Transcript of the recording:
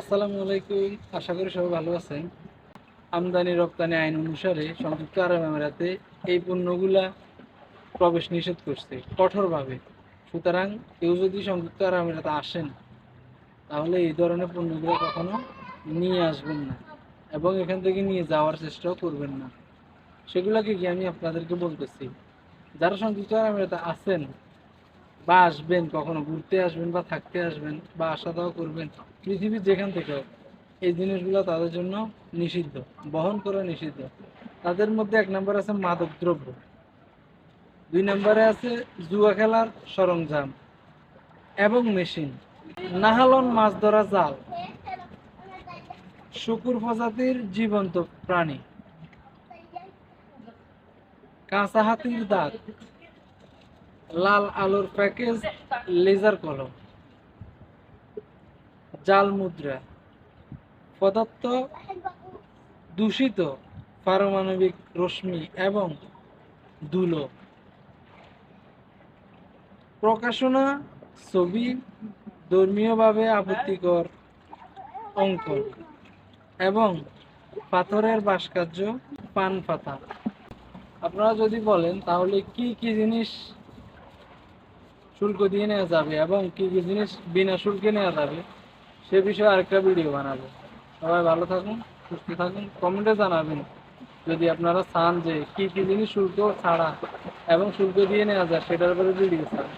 আসসালামু আলাইকুম। আশা করি সবাই ভালো আছেন। আমদানি রপ্তানি আইন অনুসারে সংযুক্ত আরব আমিরাতে এই পণ্যগুলা প্রবেশ নিষেধ করছে কঠোরভাবে। সুতরাং কেউ যদি সংযুক্ত আরব আমিরাতে আসেন, তাহলে এই ধরনের পণ্যগুলো কখনো নিয়ে আসবেন না এবং এখান থেকে নিয়ে যাওয়ার চেষ্টাও করবেন না। সেগুলোকে কি আমি আপনাদেরকে বলতেছি? যারা সংযুক্ত আরব আমিরাতে আছেন বা আসবেন কখনো ঘুরতে আসবেন বা থাকতে আসবেন বা আসা দাওয়া করবেন পৃথিবীর যেখান থেকে হোক, এই জিনিসগুলো তাদের জন্য নিষিদ্ধ বহন করা নিষিদ্ধ। তাদের মধ্যে এক নম্বর আছে মাদক দ্রব্য দুই নম্বরে আছে জুয়া খেলার সরঞ্জাম এবং মেশিন। নাহালন মাছ ধরা জাল শুকুর প্রজাতির জীবন্ত প্রাণী কাঁচা হাতির দাঁত লাল আলোর প্যাকেজ, লেজার কলম, জাল মুদ্রা, পদার্থ দূষিত পারমাণবিক রশ্মি এবং ধুলো, প্রকাশনা ছবি, ধর্মীয়ভাবে আপত্তিকর অঙ্কন এবং পাথরের ভাস্কর্য, পান পাতা। আপনারা যদি বলেন তাহলে কি কি জিনিস শুল্ক দিয়ে নেওয়া যাবে এবং কি কি জিনিস বিনা শুল্কে নেওয়া যাবে, সে বিষয়ে আরেকটা ভিডিও বানাবো। সবাই ভালো থাকুন, সুস্থ থাকুন কমেন্টে জানাবেন যদি আপনারা চান যে কি কি জিনিস শুল্ক ছাড়া এবং শুল্ক দিয়ে নেওয়া যায়, সেটার উপরে ভিডিও চান